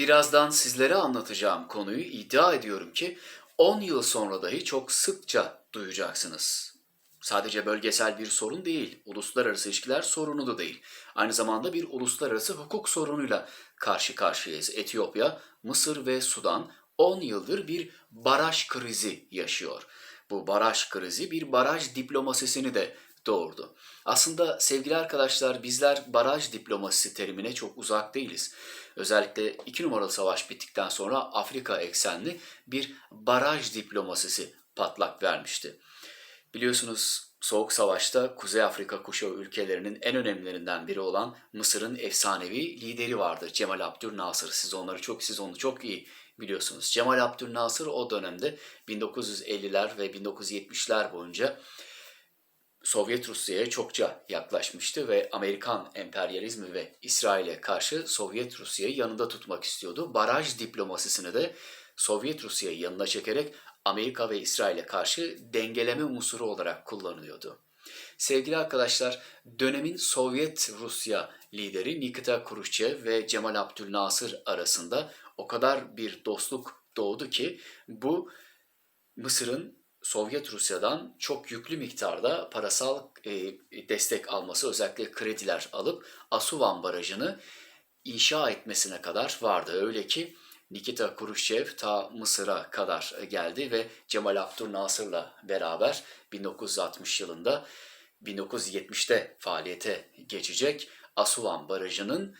Birazdan sizlere anlatacağım konuyu iddia ediyorum ki 10 yıl sonra dahi çok sıkça duyacaksınız. Sadece bölgesel bir sorun değil, uluslararası ilişkiler sorunu da değil. Aynı zamanda bir uluslararası hukuk sorunuyla karşı karşıyayız. Etiyopya, Mısır ve Sudan 10 yıldır bir baraj krizi yaşıyor. Bu baraj krizi bir baraj diplomasisini de doğurdu. Aslında sevgili arkadaşlar bizler baraj diplomasisi terimine çok uzak değiliz. Özellikle 2 numaralı savaş bittikten sonra Afrika eksenli bir baraj diplomasisi patlak vermişti. Biliyorsunuz Soğuk Savaş'ta Kuzey Afrika kuşağı ülkelerinin en önemlilerinden biri olan Mısır'ın efsanevi lideri vardı Cemal Abdülnasır. Siz onları çok siz onu çok iyi biliyorsunuz. Cemal Abdülnasır o dönemde 1950'ler ve 1970'ler boyunca Sovyet Rusya'ya çokça yaklaşmıştı ve Amerikan emperyalizmi ve İsrail'e karşı Sovyet Rusya'yı yanında tutmak istiyordu. Baraj diplomasisini de Sovyet Rusya'yı yanına çekerek Amerika ve İsrail'e karşı dengeleme unsuru olarak kullanıyordu. Sevgili arkadaşlar, dönemin Sovyet Rusya lideri Nikita Khrushchev ve Cemal Abdülnasır arasında o kadar bir dostluk doğdu ki bu Mısır'ın Sovyet Rusya'dan çok yüklü miktarda parasal e, destek alması, özellikle krediler alıp Asuvan Barajı'nı inşa etmesine kadar vardı. Öyle ki Nikita Khrushchev ta Mısır'a kadar geldi ve Cemal Abdülnasır'la beraber 1960 yılında 1970'te faaliyete geçecek Asuvan Barajı'nın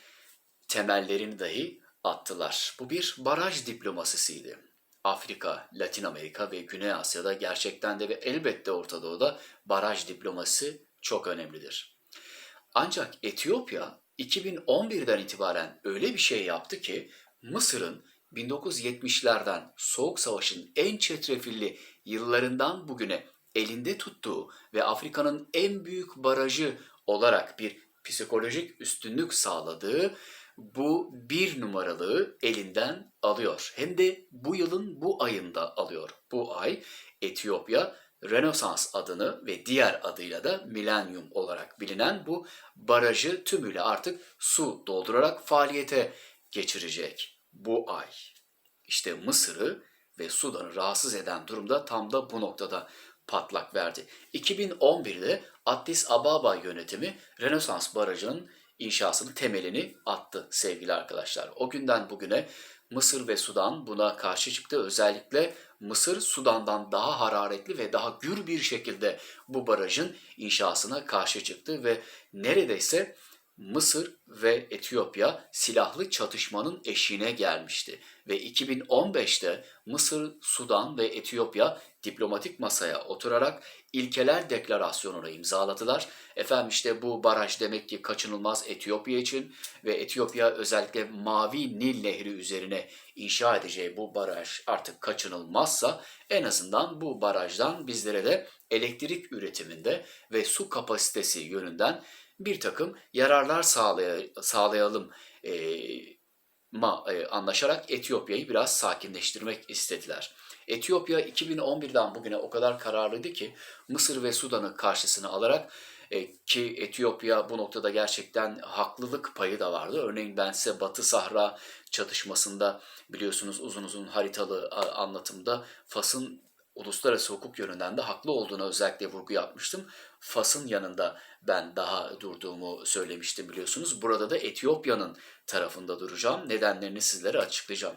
temellerini dahi attılar. Bu bir baraj diplomasisiydi. Afrika, Latin Amerika ve Güney Asya'da gerçekten de ve elbette Orta Doğu'da baraj diplomasisi çok önemlidir. Ancak Etiyopya 2011'den itibaren öyle bir şey yaptı ki Mısır'ın 1970'lerden Soğuk Savaş'ın en çetrefilli yıllarından bugüne elinde tuttuğu ve Afrika'nın en büyük barajı olarak bir psikolojik üstünlük sağladığı bu bir numaralığı elinden alıyor. Hem de bu yılın bu ayında alıyor. Bu ay Etiyopya Rönesans adını ve diğer adıyla da Milenyum olarak bilinen bu barajı tümüyle artık su doldurarak faaliyete geçirecek bu ay. İşte Mısır'ı ve Sudan'ı rahatsız eden durumda tam da bu noktada patlak verdi. 2011'de Addis Ababa yönetimi Rönesans Barajı'nın inşasının temelini attı sevgili arkadaşlar. O günden bugüne Mısır ve Sudan buna karşı çıktı. Özellikle Mısır Sudan'dan daha hararetli ve daha gür bir şekilde bu barajın inşasına karşı çıktı ve neredeyse Mısır ve Etiyopya silahlı çatışmanın eşiğine gelmişti ve 2015'te Mısır, Sudan ve Etiyopya diplomatik masaya oturarak ilkeler deklarasyonunu imzaladılar. Efendim işte bu baraj demek ki kaçınılmaz Etiyopya için ve Etiyopya özellikle Mavi Nil Nehri üzerine inşa edeceği bu baraj artık kaçınılmazsa en azından bu barajdan bizlere de elektrik üretiminde ve su kapasitesi yönünden bir takım yararlar sağlay- sağlayalım e, e, anlaşarak Etiyopya'yı biraz sakinleştirmek istediler. Etiyopya 2011'den bugüne o kadar kararlıydı ki Mısır ve Sudan'ı karşısına alarak e, ki Etiyopya bu noktada gerçekten haklılık payı da vardı. Örneğin ben size Batı Sahra çatışmasında biliyorsunuz uzun uzun haritalı anlatımda Fas'ın uluslararası hukuk yönünden de haklı olduğuna özellikle vurgu yapmıştım. Fas'ın yanında ben daha durduğumu söylemiştim biliyorsunuz. Burada da Etiyopya'nın tarafında duracağım. Nedenlerini sizlere açıklayacağım.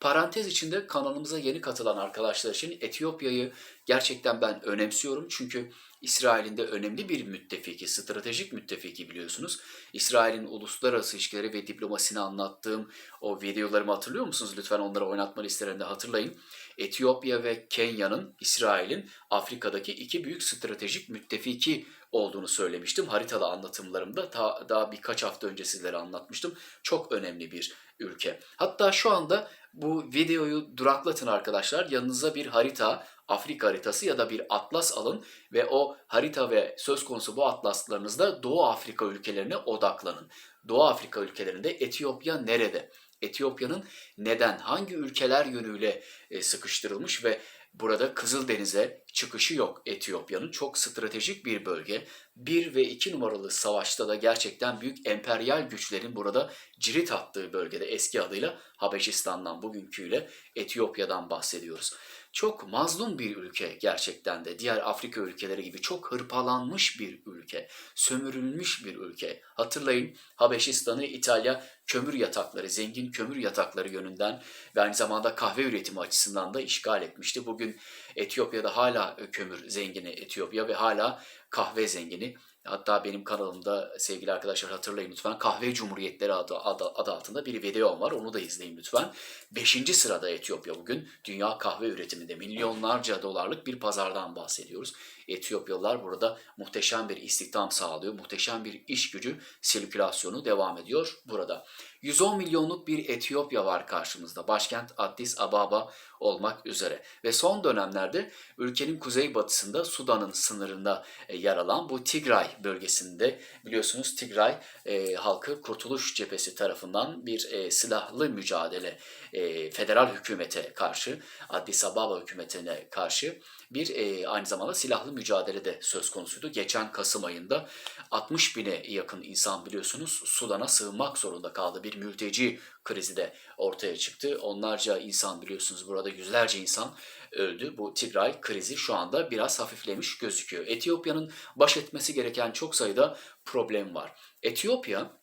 Parantez içinde kanalımıza yeni katılan arkadaşlar için Etiyopya'yı gerçekten ben önemsiyorum. Çünkü İsrail'in de önemli bir müttefiki, stratejik müttefiki biliyorsunuz. İsrail'in uluslararası ilişkileri ve diplomasini anlattığım o videolarımı hatırlıyor musunuz? Lütfen onları oynatma listelerinde hatırlayın. Etiyopya ve Kenya'nın İsrail'in Afrika'daki iki büyük stratejik müttefiki olduğunu söylemiştim. Haritalı anlatımlarımda ta, daha birkaç hafta önce sizlere anlatmıştım. Çok önemli bir ülke. Hatta şu anda bu videoyu duraklatın arkadaşlar. Yanınıza bir harita, Afrika haritası ya da bir atlas alın ve o harita ve söz konusu bu atlaslarınızda Doğu Afrika ülkelerine odaklanın. Doğu Afrika ülkelerinde Etiyopya nerede? Etiyopya'nın neden, hangi ülkeler yönüyle e, sıkıştırılmış ve burada Kızıldeniz'e çıkışı yok Etiyopya'nın. Çok stratejik bir bölge. Bir ve iki numaralı savaşta da gerçekten büyük emperyal güçlerin burada cirit attığı bölgede eski adıyla Habeşistan'dan bugünküyle Etiyopya'dan bahsediyoruz. Çok mazlum bir ülke gerçekten de diğer Afrika ülkeleri gibi çok hırpalanmış bir ülke, sömürülmüş bir ülke. Hatırlayın Habeşistan'ı İtalya kömür yatakları, zengin kömür yatakları yönünden ve aynı zamanda kahve üretimi açısından da işgal etmişti. Bugün Etiyopya'da hala kömür zengini Etiyopya ve hala kahve zengini. Hatta benim kanalımda sevgili arkadaşlar hatırlayın lütfen Kahve Cumhuriyetleri adı, adı, adı altında bir videom var. Onu da izleyin lütfen. Beşinci sırada Etiyopya bugün dünya kahve üretiminde milyonlarca dolarlık bir pazardan bahsediyoruz. Etiyopyalılar burada muhteşem bir istihdam sağlıyor. Muhteşem bir iş gücü sirkülasyonu devam ediyor burada. 110 milyonluk bir Etiyopya var karşımızda. Başkent Addis Ababa olmak üzere. Ve son dönemlerde ülkenin kuzeybatısında Sudan'ın sınırında e, yer alan bu Tigray bölgesinde biliyorsunuz Tigray e, halkı Kurtuluş Cephesi tarafından bir e, silahlı mücadele e, federal hükümete karşı Addis Ababa hükümetine karşı bir e, aynı zamanda silahlı mücadele de söz konusuydu. Geçen Kasım ayında 60 bine yakın insan biliyorsunuz Sudan'a sığınmak zorunda kaldı. Bir mülteci krizi de ortaya çıktı. Onlarca insan biliyorsunuz burada yüzlerce insan öldü. Bu Tigray krizi şu anda biraz hafiflemiş gözüküyor. Etiyopya'nın baş etmesi gereken çok sayıda problem var. Etiyopya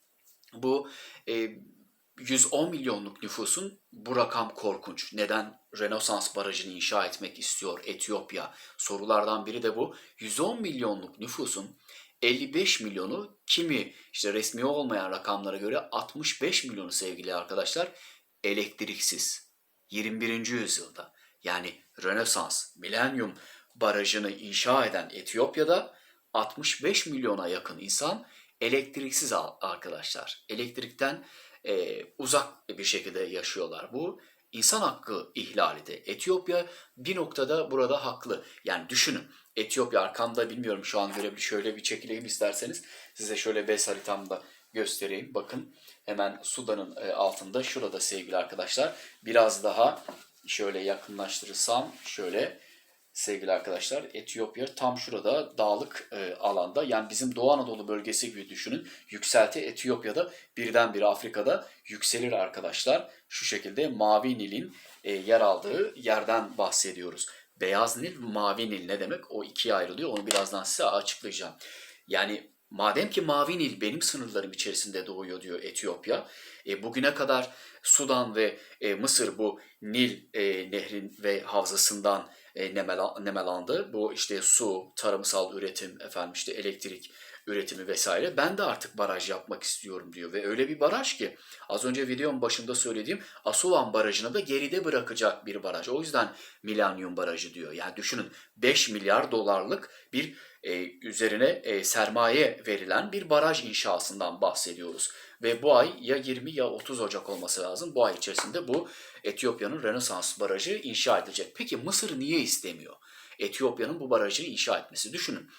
bu e, 110 milyonluk nüfusun bu rakam korkunç. Neden Rönesans Barajı'nı inşa etmek istiyor Etiyopya? Sorulardan biri de bu. 110 milyonluk nüfusun 55 milyonu kimi işte resmi olmayan rakamlara göre 65 milyonu sevgili arkadaşlar elektriksiz. 21. yüzyılda yani Rönesans, Milenyum barajını inşa eden Etiyopya'da 65 milyona yakın insan elektriksiz arkadaşlar. Elektrikten e, uzak bir şekilde yaşıyorlar. Bu insan hakkı ihlali de. Etiyopya bir noktada burada haklı. Yani düşünün Etiyopya arkamda bilmiyorum şu an görebilir. Şöyle bir çekileyim isterseniz. Size şöyle BES haritamda göstereyim. Bakın hemen Sudan'ın e, altında şurada sevgili arkadaşlar. Biraz daha şöyle yakınlaştırırsam şöyle sevgili arkadaşlar Etiyopya tam şurada dağlık e, alanda yani bizim Doğu Anadolu bölgesi gibi düşünün. Yükselti Etiyopya'da birdenbire Afrika'da yükselir arkadaşlar. Şu şekilde Mavi Nil'in e, yer aldığı yerden bahsediyoruz. Beyaz Nil, Mavi Nil ne demek? O ikiye ayrılıyor. Onu birazdan size açıklayacağım. Yani madem ki Mavi Nil benim sınırlarım içerisinde doğuyor diyor Etiyopya. E, bugüne kadar Sudan ve e, Mısır bu Nil e, nehrin ve havzasından e, nemelandı. Bu işte su, tarımsal üretim, efendim işte elektrik üretimi vesaire. Ben de artık baraj yapmak istiyorum diyor ve öyle bir baraj ki az önce videonun başında söylediğim Asuvan Barajı'nı da geride bırakacak bir baraj. O yüzden Millennium Barajı diyor. Yani düşünün 5 milyar dolarlık bir e, üzerine e, sermaye verilen bir baraj inşasından bahsediyoruz. Ve bu ay ya 20 ya 30 Ocak olması lazım. Bu ay içerisinde bu Etiyopya'nın Rönesans Barajı inşa edilecek. Peki Mısır niye istemiyor? Etiyopya'nın bu barajı inşa etmesi. Düşünün.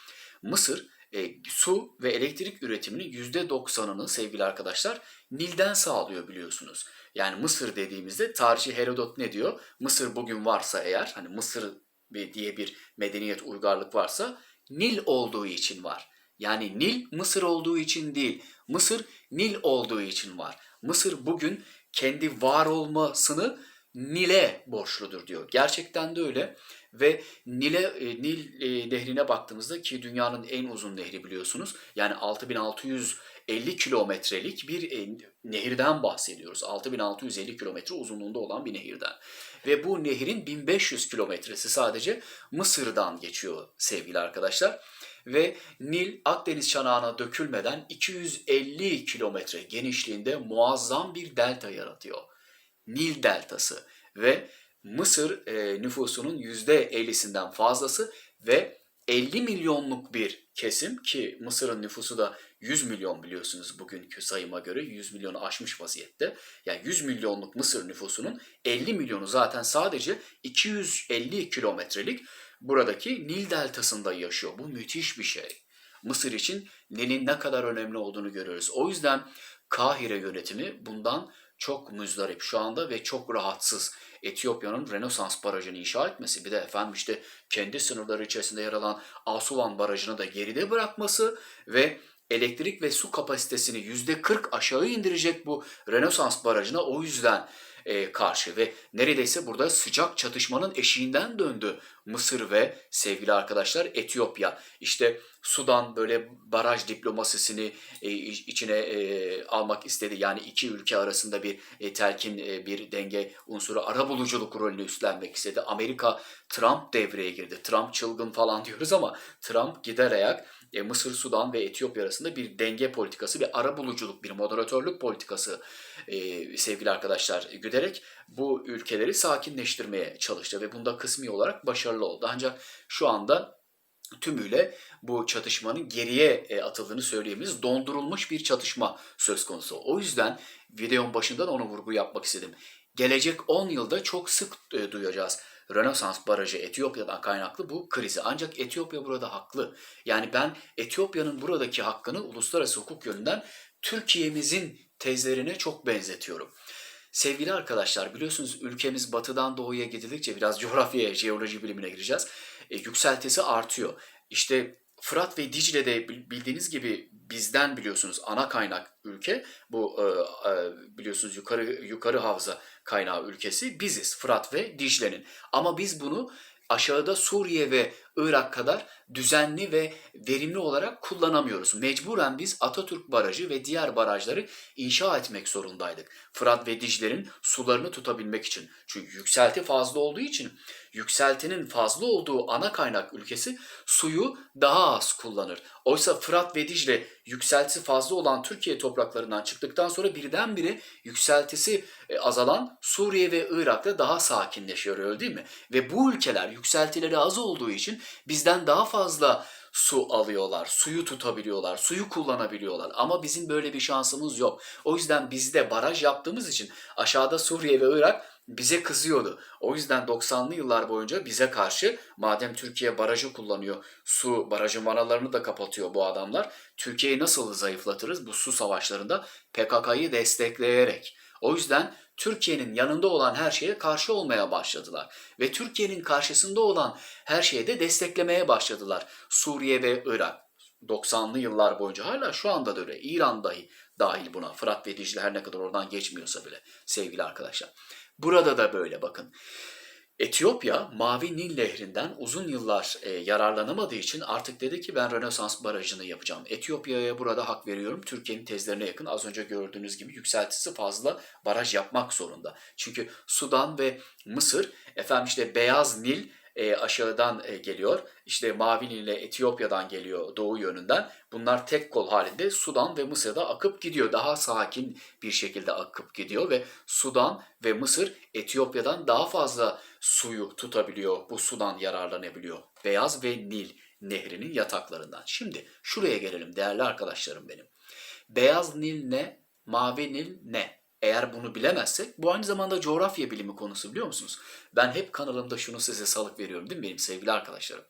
Mısır e, su ve elektrik üretiminin %90'ını sevgili arkadaşlar Nil'den sağlıyor biliyorsunuz. Yani Mısır dediğimizde tarihçi Herodot ne diyor? Mısır bugün varsa eğer hani Mısır diye bir medeniyet uygarlık varsa Nil olduğu için var. Yani Nil Mısır olduğu için değil. Mısır Nil olduğu için var. Mısır bugün kendi var olmasını Nil'e borçludur diyor. Gerçekten de öyle. Ve Nil'e e, Nil e, nehrine baktığımızda ki dünyanın en uzun nehri biliyorsunuz. Yani 6650 kilometrelik bir e, nehirden bahsediyoruz. 6650 kilometre uzunluğunda olan bir nehirden. Ve bu nehrin 1500 kilometresi sadece Mısır'dan geçiyor sevgili arkadaşlar ve Nil Akdeniz çanağına dökülmeden 250 kilometre genişliğinde muazzam bir delta yaratıyor. Nil deltası ve Mısır e, nüfusunun %50'sinden fazlası ve 50 milyonluk bir kesim ki Mısır'ın nüfusu da 100 milyon biliyorsunuz bugünkü sayıma göre 100 milyonu aşmış vaziyette. Yani 100 milyonluk Mısır nüfusunun 50 milyonu zaten sadece 250 kilometrelik buradaki Nil deltasında yaşıyor. Bu müthiş bir şey. Mısır için Nil'in ne kadar önemli olduğunu görüyoruz. O yüzden Kahire yönetimi bundan çok müzdarip şu anda ve çok rahatsız. Etiyopya'nın Rönesans Barajı'nı inşa etmesi bir de efendim işte kendi sınırları içerisinde yer alan Asuvan Barajı'nı da geride bırakması ve elektrik ve su kapasitesini %40 aşağı indirecek bu Rönesans Barajı'na o yüzden e, karşı ve neredeyse burada sıcak çatışmanın eşiğinden döndü Mısır ve sevgili arkadaşlar Etiyopya. İşte Sudan böyle baraj diplomasisini e, içine e, almak istedi. Yani iki ülke arasında bir e, telkin e, bir denge unsuru arabuluculuk rolünü üstlenmek istedi. Amerika Trump devreye girdi. Trump çılgın falan diyoruz ama Trump gider ayak e, Mısır, Sudan ve Etiyopya arasında bir denge politikası, bir arabuluculuk, bir moderatörlük politikası e, sevgili arkadaşlar güderek bu ülkeleri sakinleştirmeye çalıştı ve bunda kısmi olarak başarılı oldu. Ancak şu anda tümüyle bu çatışmanın geriye e, atıldığını söyleyebiliriz. Dondurulmuş bir çatışma söz konusu. O yüzden videonun başından onu vurgu yapmak istedim. Gelecek 10 yılda çok sık duyacağız. Rönesans Barajı Etiyopya'dan kaynaklı bu krizi. Ancak Etiyopya burada haklı. Yani ben Etiyopya'nın buradaki hakkını uluslararası hukuk yönünden Türkiye'mizin tezlerine çok benzetiyorum. Sevgili arkadaşlar biliyorsunuz ülkemiz batıdan doğuya gidildikçe biraz coğrafyaya, jeoloji bilimine gireceğiz. E, yükseltisi artıyor. İşte Fırat ve Dicle'de bildiğiniz gibi bizden biliyorsunuz ana kaynak ülke bu e, e, biliyorsunuz yukarı yukarı havza kaynağı ülkesi biziz Fırat ve Dicle'nin. Ama biz bunu aşağıda Suriye ve Irak kadar düzenli ve verimli olarak kullanamıyoruz. Mecburen biz Atatürk Barajı ve diğer barajları inşa etmek zorundaydık. Fırat ve Dicle'nin sularını tutabilmek için. Çünkü yükselti fazla olduğu için yükseltinin fazla olduğu ana kaynak ülkesi suyu daha az kullanır. Oysa Fırat ve Dicle yükseltisi fazla olan Türkiye topraklarından çıktıktan sonra birdenbire yükseltisi e, azalan Suriye ve Irak'ta daha sakinleşiyor öyle değil mi? Ve bu ülkeler yükseltileri az olduğu için bizden daha fazla su alıyorlar, suyu tutabiliyorlar, suyu kullanabiliyorlar. Ama bizim böyle bir şansımız yok. O yüzden bizde baraj yaptığımız için aşağıda Suriye ve Irak bize kızıyordu. O yüzden 90'lı yıllar boyunca bize karşı madem Türkiye barajı kullanıyor, su barajı vanalarını da kapatıyor bu adamlar. Türkiye'yi nasıl zayıflatırız bu su savaşlarında? PKK'yı destekleyerek. O yüzden Türkiye'nin yanında olan her şeye karşı olmaya başladılar. Ve Türkiye'nin karşısında olan her şeye de desteklemeye başladılar. Suriye ve Irak. 90'lı yıllar boyunca hala şu anda da öyle. İran dahi dahil buna. Fırat ve Dicle her ne kadar oradan geçmiyorsa bile sevgili arkadaşlar. Burada da böyle bakın. Etiyopya Mavi Nil Nehri'nden uzun yıllar e, yararlanamadığı için artık dedi ki ben Rönesans Barajı'nı yapacağım. Etiyopya'ya burada hak veriyorum. Türkiye'nin tezlerine yakın az önce gördüğünüz gibi yükseltisi fazla baraj yapmak zorunda. Çünkü Sudan ve Mısır efendim işte Beyaz Nil e, aşağıdan e, geliyor. İşte Mavi Nil ile Etiyopya'dan geliyor doğu yönünden. Bunlar tek kol halinde Sudan ve Mısır'da akıp gidiyor. Daha sakin bir şekilde akıp gidiyor ve Sudan ve Mısır Etiyopya'dan daha fazla suyu tutabiliyor. Bu sudan yararlanabiliyor. Beyaz ve Nil nehrinin yataklarından. Şimdi şuraya gelelim değerli arkadaşlarım benim. Beyaz Nil ne? Mavi Nil ne? Eğer bunu bilemezsek bu aynı zamanda coğrafya bilimi konusu biliyor musunuz? Ben hep kanalımda şunu size salık veriyorum değil mi benim sevgili arkadaşlarım?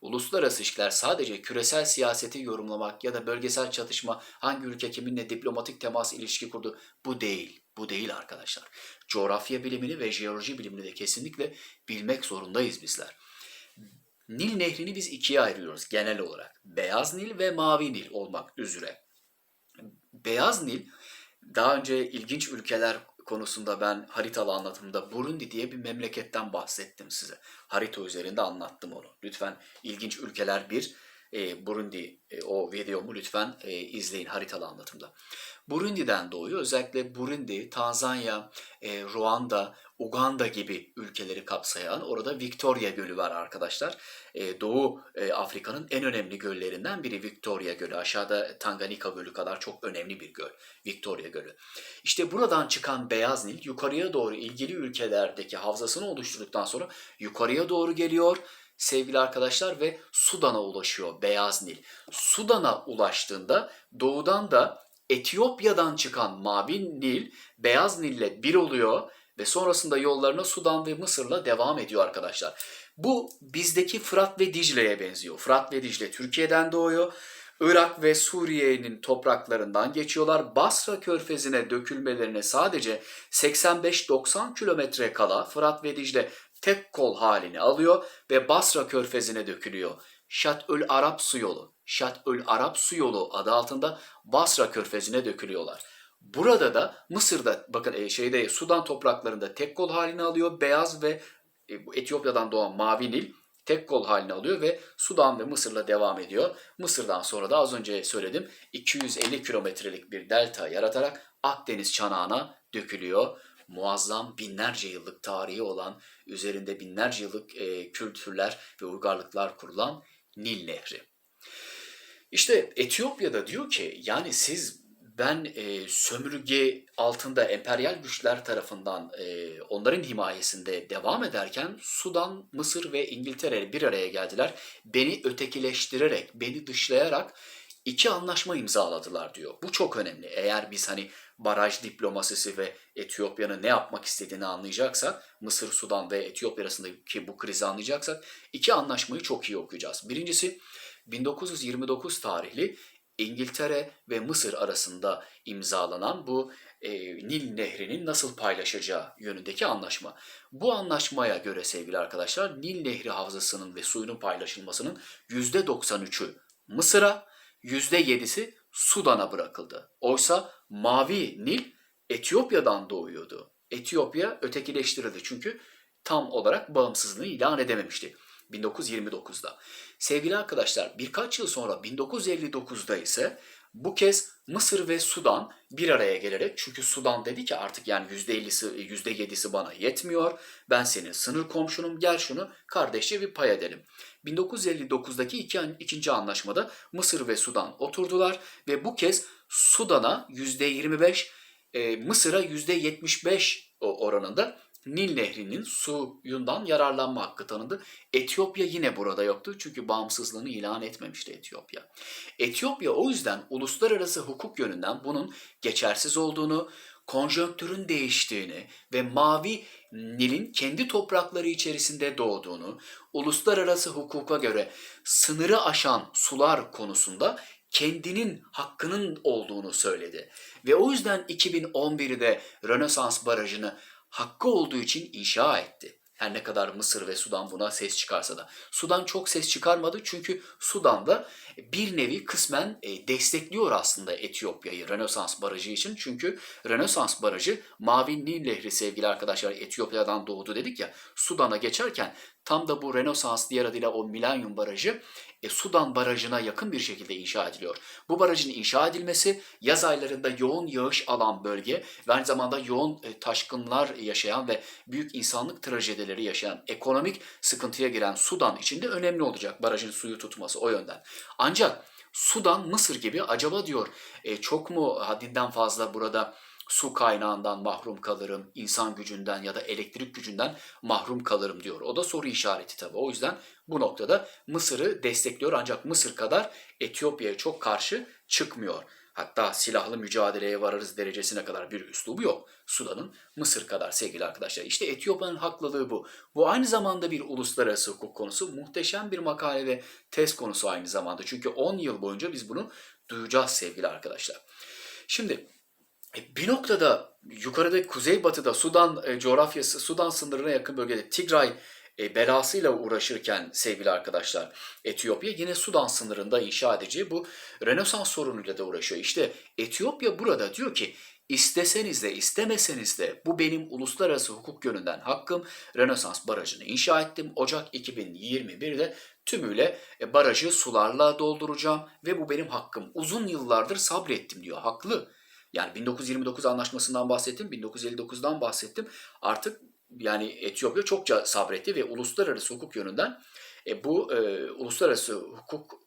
Uluslararası ilişkiler sadece küresel siyaseti yorumlamak ya da bölgesel çatışma hangi ülke kiminle diplomatik temas ilişki kurdu bu değil. Bu değil arkadaşlar. Coğrafya bilimini ve jeoloji bilimini de kesinlikle bilmek zorundayız bizler. Nil nehrini biz ikiye ayırıyoruz genel olarak. Beyaz Nil ve Mavi Nil olmak üzere. Beyaz Nil daha önce ilginç ülkeler konusunda ben haritalı anlatımda Burundi diye bir memleketten bahsettim size. Harita üzerinde anlattım onu. Lütfen ilginç ülkeler bir e, Burundi e, o videomu lütfen e, izleyin haritalı anlatımda. Burundi'den doğuyor. Özellikle Burundi, Tanzanya, Ruanda, Uganda gibi ülkeleri kapsayan orada Victoria Gölü var arkadaşlar. Doğu Afrika'nın en önemli göllerinden biri Victoria Gölü. Aşağıda Tanganyika Gölü kadar çok önemli bir göl. Victoria Gölü. İşte buradan çıkan Beyaz Nil yukarıya doğru ilgili ülkelerdeki havzasını oluşturduktan sonra yukarıya doğru geliyor sevgili arkadaşlar ve Sudan'a ulaşıyor Beyaz Nil. Sudan'a ulaştığında doğudan da Etiyopya'dan çıkan Mavi Nil Beyaz Nil'le bir oluyor ve sonrasında yollarına Sudan ve Mısır'la devam ediyor arkadaşlar. Bu bizdeki Fırat ve Dicle'ye benziyor. Fırat ve Dicle Türkiye'den doğuyor. Irak ve Suriye'nin topraklarından geçiyorlar. Basra körfezine dökülmelerine sadece 85-90 kilometre kala Fırat ve Dicle tek kol halini alıyor ve Basra körfezine dökülüyor. Şat'ül Arap su yolu, Şat'ül Arap su yolu adı altında Basra körfezine dökülüyorlar. Burada da Mısır'da bakın e, şeyde Sudan topraklarında tek kol halini alıyor. Beyaz ve e, Etiyopya'dan doğan Mavi Nil tek kol halini alıyor ve Sudan ve Mısır'la devam ediyor. Mısır'dan sonra da az önce söyledim 250 kilometrelik bir delta yaratarak Akdeniz çanağına dökülüyor. Muazzam binlerce yıllık tarihi olan, üzerinde binlerce yıllık e, kültürler ve uygarlıklar kurulan Nil Nehri. İşte Etiyopya'da diyor ki yani siz ben e, sömürge altında emperyal güçler tarafından e, onların himayesinde devam ederken Sudan, Mısır ve İngiltere bir araya geldiler. Beni ötekileştirerek, beni dışlayarak iki anlaşma imzaladılar diyor. Bu çok önemli. Eğer biz hani baraj diplomasisi ve Etiyopya'nın ne yapmak istediğini anlayacaksak, Mısır, Sudan ve Etiyopya arasındaki bu krizi anlayacaksak iki anlaşmayı çok iyi okuyacağız. Birincisi 1929 tarihli İngiltere ve Mısır arasında imzalanan bu e, Nil Nehri'nin nasıl paylaşacağı yönündeki anlaşma. Bu anlaşmaya göre sevgili arkadaşlar Nil Nehri havzasının ve suyunun paylaşılmasının %93'ü Mısır'a, %7'si Sudan'a bırakıldı. Oysa Mavi Nil Etiyopya'dan doğuyordu. Etiyopya ötekileştirildi çünkü tam olarak bağımsızlığını ilan edememişti 1929'da. Sevgili arkadaşlar birkaç yıl sonra 1959'da ise bu kez Mısır ve Sudan bir araya gelerek çünkü Sudan dedi ki artık yani %50'si %7'si bana yetmiyor. Ben senin sınır komşunum gel şunu kardeşçe bir pay edelim. 1959'daki iki, ikinci anlaşmada Mısır ve Sudan oturdular ve bu kez Sudan'a %25 e, Mısır'a %75 oranında Nil Nehri'nin suyundan yararlanma hakkı tanındı. Etiyopya yine burada yoktu çünkü bağımsızlığını ilan etmemişti Etiyopya. Etiyopya o yüzden uluslararası hukuk yönünden bunun geçersiz olduğunu, konjonktürün değiştiğini ve Mavi Nil'in kendi toprakları içerisinde doğduğunu, uluslararası hukuka göre sınırı aşan sular konusunda kendinin hakkının olduğunu söyledi. Ve o yüzden 2011'de Rönesans Barajı'nı hakkı olduğu için inşa etti. Her ne kadar Mısır ve Sudan buna ses çıkarsa da. Sudan çok ses çıkarmadı çünkü Sudan'da bir nevi kısmen e, destekliyor aslında Etiyopya'yı Rönesans Barajı için. Çünkü Rönesans Barajı Mavi Nil Nehri sevgili arkadaşlar Etiyopya'dan doğdu dedik ya. Sudan'a geçerken tam da bu Rönesans diğer adıyla o Milenyum Barajı e, Sudan Barajı'na yakın bir şekilde inşa ediliyor. Bu barajın inşa edilmesi yaz aylarında yoğun yağış alan bölge ve aynı zamanda yoğun e, taşkınlar yaşayan ve büyük insanlık trajedileri yaşayan, ekonomik sıkıntıya giren Sudan için de önemli olacak barajın suyu tutması o yönden. Ancak Sudan, Mısır gibi acaba diyor e, çok mu haddinden fazla burada su kaynağından mahrum kalırım, insan gücünden ya da elektrik gücünden mahrum kalırım diyor. O da soru işareti tabii. O yüzden bu noktada Mısır'ı destekliyor ancak Mısır kadar Etiyopya'ya çok karşı çıkmıyor. Hatta silahlı mücadeleye vararız derecesine kadar bir üslubu yok. Sudan'ın Mısır kadar sevgili arkadaşlar. İşte Etiyopya'nın haklılığı bu. Bu aynı zamanda bir uluslararası hukuk konusu. Muhteşem bir makale ve test konusu aynı zamanda. Çünkü 10 yıl boyunca biz bunu duyacağız sevgili arkadaşlar. Şimdi bir noktada yukarıda kuzeybatıda Sudan e, coğrafyası, Sudan sınırına yakın bölgede Tigray e, belasıyla uğraşırken sevgili arkadaşlar Etiyopya yine Sudan sınırında inşa edeceği bu Rönesans sorunuyla da uğraşıyor. İşte Etiyopya burada diyor ki isteseniz de istemeseniz de bu benim uluslararası hukuk yönünden hakkım. Rönesans barajını inşa ettim. Ocak 2021'de tümüyle e, barajı sularla dolduracağım ve bu benim hakkım. Uzun yıllardır sabrettim diyor. Haklı. Yani 1929 anlaşmasından bahsettim, 1959'dan bahsettim. Artık yani Etiyopya çokça sabretti ve uluslararası hukuk yönünden e, bu e, uluslararası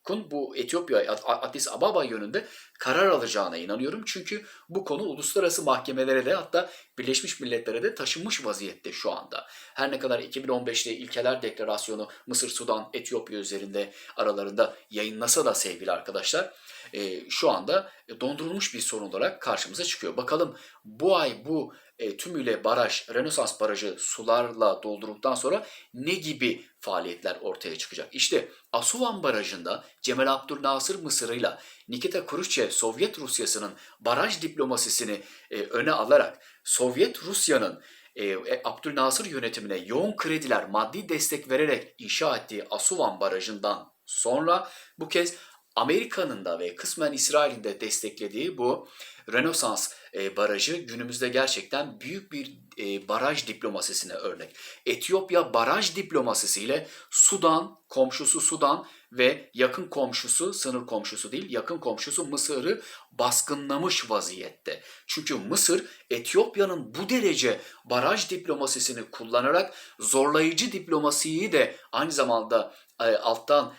hukukun bu Etiyopya Addis Ababa yönünde karar alacağına inanıyorum. Çünkü bu konu uluslararası mahkemelere de hatta Birleşmiş Milletler'e de taşınmış vaziyette şu anda. Her ne kadar 2015'te İlkeler Deklarasyonu Mısır, Sudan, Etiyopya üzerinde aralarında yayınlasa da sevgili arkadaşlar e, şu anda dondurulmuş bir sorun olarak karşımıza çıkıyor. Bakalım bu ay bu e, tümüyle baraj, Rönesans barajı sularla doldurulduktan sonra ne gibi faaliyetler ortaya çıkacak? İşte Asuvan Barajı'nda Cemal Abdülnasır Mısır'ıyla Nikita Khrushchev Sovyet Rusyası'nın baraj diplomasisini e, öne alarak Sovyet Rusya'nın e, e, Abdülnasır yönetimine yoğun krediler, maddi destek vererek inşa ettiği Asuvan Barajı'ndan sonra bu kez Amerika'nın da ve kısmen İsrail'in de desteklediği bu Rönesans e, barajı günümüzde gerçekten büyük bir e, baraj diplomasisine örnek. Etiyopya baraj diplomasisiyle Sudan, komşusu Sudan ve yakın komşusu, sınır komşusu değil, yakın komşusu Mısır'ı baskınlamış vaziyette. Çünkü Mısır Etiyopya'nın bu derece baraj diplomasisini kullanarak zorlayıcı diplomasiyi de aynı zamanda e, alttan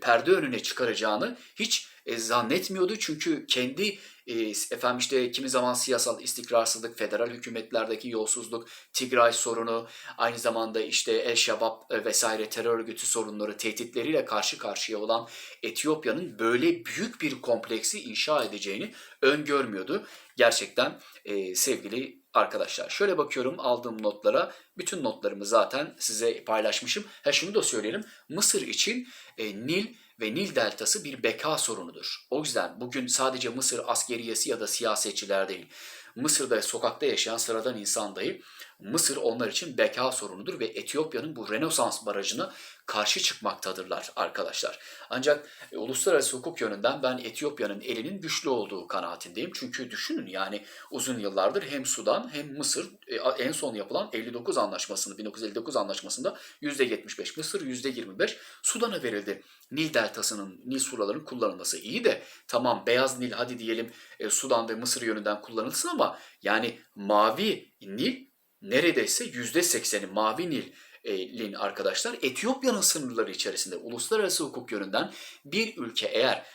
perde önüne çıkaracağını hiç e, zannetmiyordu. Çünkü kendi e, efendim işte kimi zaman siyasal istikrarsızlık, federal hükümetlerdeki yolsuzluk, Tigray sorunu, aynı zamanda işte El Şabab e, vesaire terör örgütü sorunları, tehditleriyle karşı karşıya olan Etiyopya'nın böyle büyük bir kompleksi inşa edeceğini öngörmüyordu. Gerçekten e, sevgili arkadaşlar. Şöyle bakıyorum aldığım notlara. Bütün notlarımı zaten size paylaşmışım. Ha şunu da söyleyelim. Mısır için e, Nil ve Nil deltası bir beka sorunudur. O yüzden bugün sadece Mısır askeriyesi ya da siyasetçiler değil. Mısır'da sokakta yaşayan sıradan insan dahi Mısır onlar için beka sorunudur ve Etiyopya'nın bu Rönesans barajına karşı çıkmaktadırlar arkadaşlar. Ancak e, uluslararası hukuk yönünden ben Etiyopya'nın elinin güçlü olduğu kanaatindeyim. Çünkü düşünün yani uzun yıllardır hem Sudan hem Mısır e, en son yapılan 59 anlaşmasını 1959 anlaşmasında %75 Mısır %25 Sudan'a verildi. Nil deltasının, Nil suralarının kullanılması iyi de tamam Beyaz Nil hadi diyelim e, Sudan ve Mısır yönünden kullanılsın ama yani Mavi Nil neredeyse yüzde sekseni Mavi Nil'in arkadaşlar Etiyopya'nın sınırları içerisinde uluslararası hukuk yönünden bir ülke eğer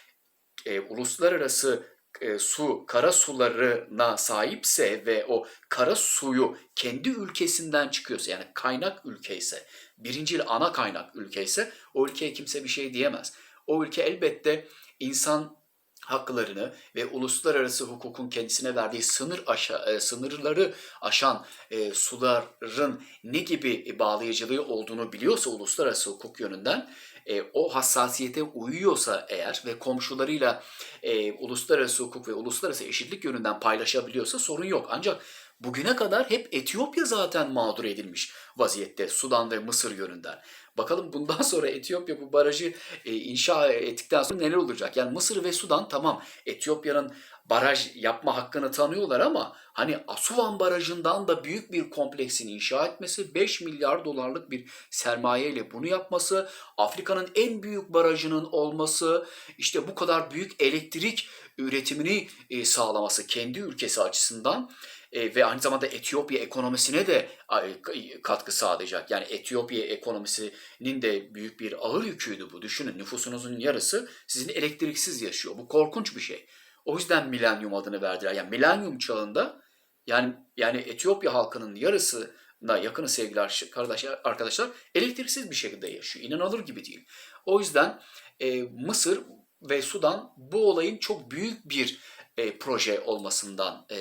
e, uluslararası e, su, kara sularına sahipse ve o kara suyu kendi ülkesinden çıkıyorsa yani kaynak ülke ise, birincil ana kaynak ülke ise o ülkeye kimse bir şey diyemez. O ülke elbette insan haklarını ve uluslararası hukukun kendisine verdiği sınır aşa, e, sınırları aşan e, suların ne gibi bağlayıcılığı olduğunu biliyorsa uluslararası hukuk yönünden e, o hassasiyete uyuyorsa eğer ve komşularıyla e, uluslararası hukuk ve uluslararası eşitlik yönünden paylaşabiliyorsa sorun yok. Ancak bugüne kadar hep Etiyopya zaten mağdur edilmiş vaziyette Sudan ve Mısır yönünden. Bakalım bundan sonra Etiyopya bu barajı e, inşa ettikten sonra neler olacak? Yani Mısır ve Sudan tamam Etiyopya'nın baraj yapma hakkını tanıyorlar ama hani Asuvan Barajı'ndan da büyük bir kompleksin inşa etmesi, 5 milyar dolarlık bir sermaye ile bunu yapması, Afrika'nın en büyük barajının olması, işte bu kadar büyük elektrik üretimini e, sağlaması kendi ülkesi açısından e, ve aynı zamanda Etiyopya ekonomisine de katkı sağlayacak. Yani Etiyopya ekonomisinin de büyük bir ağır yüküydü bu. Düşünün nüfusunuzun yarısı sizin elektriksiz yaşıyor. Bu korkunç bir şey. O yüzden milenyum adını verdiler. Yani milenyum çağında yani yani Etiyopya halkının yarısına yakını sevgili arkadaşlar, arkadaşlar elektriksiz bir şekilde yaşıyor. İnanılır gibi değil. O yüzden e, Mısır ve Sudan bu olayın çok büyük bir e, proje olmasından e,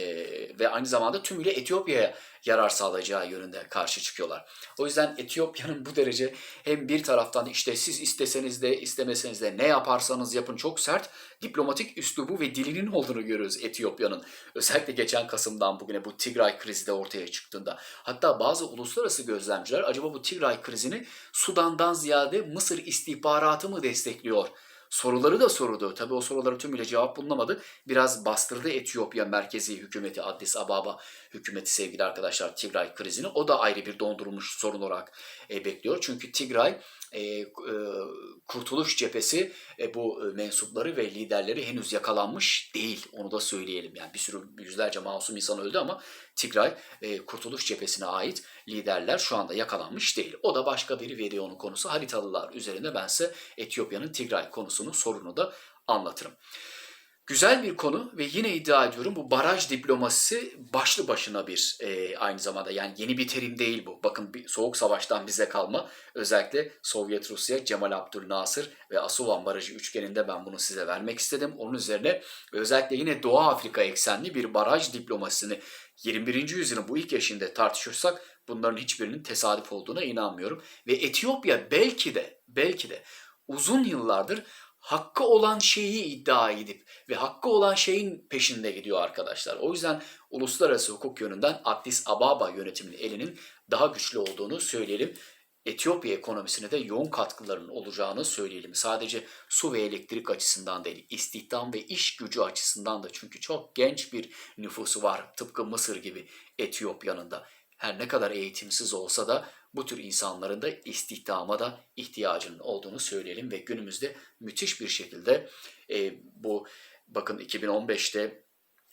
ve aynı zamanda tümüyle Etiyopya'ya yarar sağlayacağı yönünde karşı çıkıyorlar. O yüzden Etiyopya'nın bu derece hem bir taraftan işte siz isteseniz de istemeseniz de ne yaparsanız yapın çok sert diplomatik üslubu ve dilinin olduğunu görüyoruz Etiyopya'nın. Özellikle geçen Kasım'dan bugüne bu Tigray krizi de ortaya çıktığında. Hatta bazı uluslararası gözlemciler acaba bu Tigray krizini Sudan'dan ziyade Mısır istihbaratı mı destekliyor? Soruları da sordu. Tabii o sorulara tümüyle cevap bulunamadı. Biraz bastırdı Etiyopya merkezi hükümeti Addis Ababa hükümeti sevgili arkadaşlar Tigray krizini. O da ayrı bir dondurulmuş sorun olarak e, bekliyor. Çünkü Tigray e, e, Kurtuluş Cephesi e, bu e, mensupları ve liderleri henüz yakalanmış değil. Onu da söyleyelim. Yani bir sürü yüzlerce masum insan öldü ama Tigray e, Kurtuluş Cephesi'ne ait liderler şu anda yakalanmış değil. O da başka bir videonun konusu. Haritalılar üzerinde ben size Etiyopya'nın Tigray konusunu, sorunu da anlatırım. Güzel bir konu ve yine iddia ediyorum bu baraj diplomasisi başlı başına bir e, aynı zamanda yani yeni bir terim değil bu. Bakın bir soğuk savaştan bize kalma özellikle Sovyet Rusya, Cemal Abdülnasır ve Asuvan Barajı üçgeninde ben bunu size vermek istedim. Onun üzerine özellikle yine Doğu Afrika eksenli bir baraj diplomasisini 21. yüzyılın bu ilk yaşında tartışırsak bunların hiçbirinin tesadüf olduğuna inanmıyorum. Ve Etiyopya belki de belki de uzun yıllardır hakkı olan şeyi iddia edip ve hakkı olan şeyin peşinde gidiyor arkadaşlar. O yüzden uluslararası hukuk yönünden Addis Ababa yönetiminin elinin daha güçlü olduğunu söyleyelim. Etiyopya ekonomisine de yoğun katkılarının olacağını söyleyelim. Sadece su ve elektrik açısından değil, istihdam ve iş gücü açısından da çünkü çok genç bir nüfusu var. Tıpkı Mısır gibi Etiyopya'nın da. Her ne kadar eğitimsiz olsa da bu tür insanların da istihdama da ihtiyacının olduğunu söyleyelim ve günümüzde müthiş bir şekilde e, bu bakın 2015'te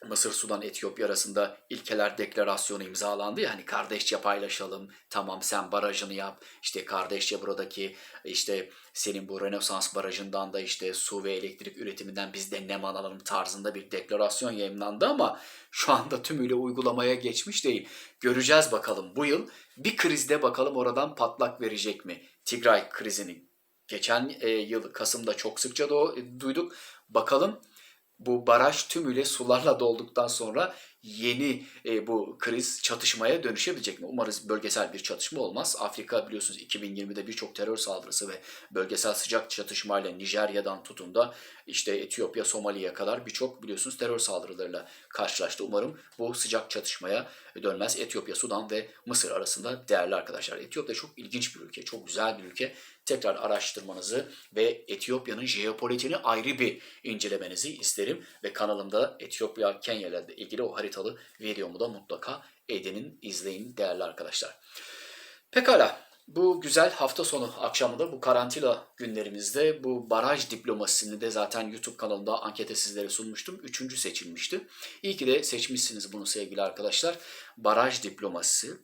Mısır, Sudan, Etiyopya arasında ilkeler deklarasyonu imzalandı ya hani kardeşçe paylaşalım. Tamam sen barajını yap. İşte kardeşçe buradaki işte senin bu Rönesans barajından da işte su ve elektrik üretiminden biz de nem alalım tarzında bir deklarasyon yayınlandı ama şu anda tümüyle uygulamaya geçmiş değil. Göreceğiz bakalım bu yıl bir krizde bakalım oradan patlak verecek mi? Tigray krizini geçen e, yıl Kasım'da çok sıkça do- duyduk. Bakalım bu baraj tümüyle sularla dolduktan sonra yeni e, bu kriz çatışmaya dönüşebilecek mi? Umarız bölgesel bir çatışma olmaz. Afrika biliyorsunuz 2020'de birçok terör saldırısı ve bölgesel sıcak çatışmayla Nijerya'dan tutun da işte Etiyopya, Somali'ye kadar birçok biliyorsunuz terör saldırılarıyla karşılaştı. Umarım bu sıcak çatışmaya dönmez. Etiyopya, Sudan ve Mısır arasında değerli arkadaşlar. Etiyopya çok ilginç bir ülke, çok güzel bir ülke. Tekrar araştırmanızı ve Etiyopya'nın jeopolitiğini ayrı bir incelemenizi isterim. Ve kanalımda Etiyopya, Kenya ile ilgili o haritalı videomu da mutlaka edinin, izleyin değerli arkadaşlar. Pekala. Bu güzel hafta sonu akşamında bu karantina günlerimizde bu baraj diplomasisini de zaten YouTube kanalında ankete sizlere sunmuştum. Üçüncü seçilmişti. İyi ki de seçmişsiniz bunu sevgili arkadaşlar. Baraj diplomasisi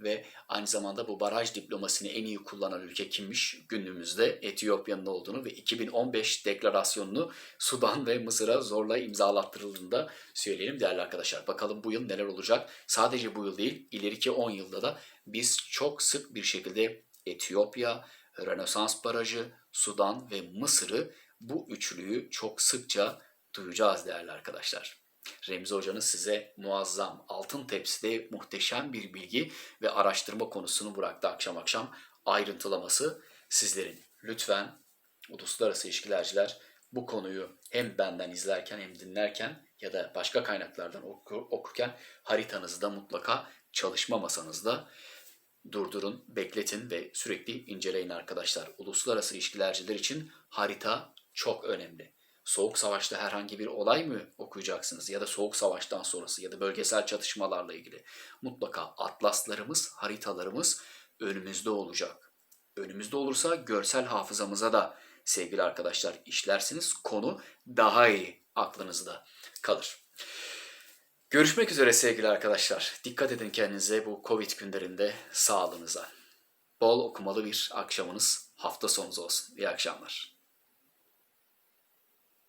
ve aynı zamanda bu baraj diplomasini en iyi kullanan ülke kimmiş? Günümüzde Etiyopya'nın olduğunu ve 2015 deklarasyonunu Sudan ve Mısır'a zorla imzalattırıldığını da söyleyelim değerli arkadaşlar. Bakalım bu yıl neler olacak? Sadece bu yıl değil, ileriki 10 yılda da biz çok sık bir şekilde Etiyopya, Rönesans Barajı, Sudan ve Mısır'ı bu üçlüyü çok sıkça duyacağız değerli arkadaşlar. Remzi Hoca'nın size muazzam altın tepside muhteşem bir bilgi ve araştırma konusunu bıraktı akşam akşam ayrıntılaması sizlerin. Lütfen uluslararası ilişkilerciler bu konuyu hem benden izlerken hem dinlerken ya da başka kaynaklardan oku- okurken haritanızı da mutlaka çalışma masanızda durdurun, bekletin ve sürekli inceleyin arkadaşlar. Uluslararası ilişkilerciler için harita çok önemli. Soğuk Savaş'ta herhangi bir olay mı okuyacaksınız ya da Soğuk Savaş'tan sonrası ya da bölgesel çatışmalarla ilgili mutlaka atlaslarımız, haritalarımız önümüzde olacak. Önümüzde olursa görsel hafızamıza da sevgili arkadaşlar işlersiniz. Konu daha iyi aklınızda kalır. Görüşmek üzere sevgili arkadaşlar. Dikkat edin kendinize bu Covid günlerinde sağlığınıza. Bol okumalı bir akşamınız, hafta sonunuz olsun. İyi akşamlar.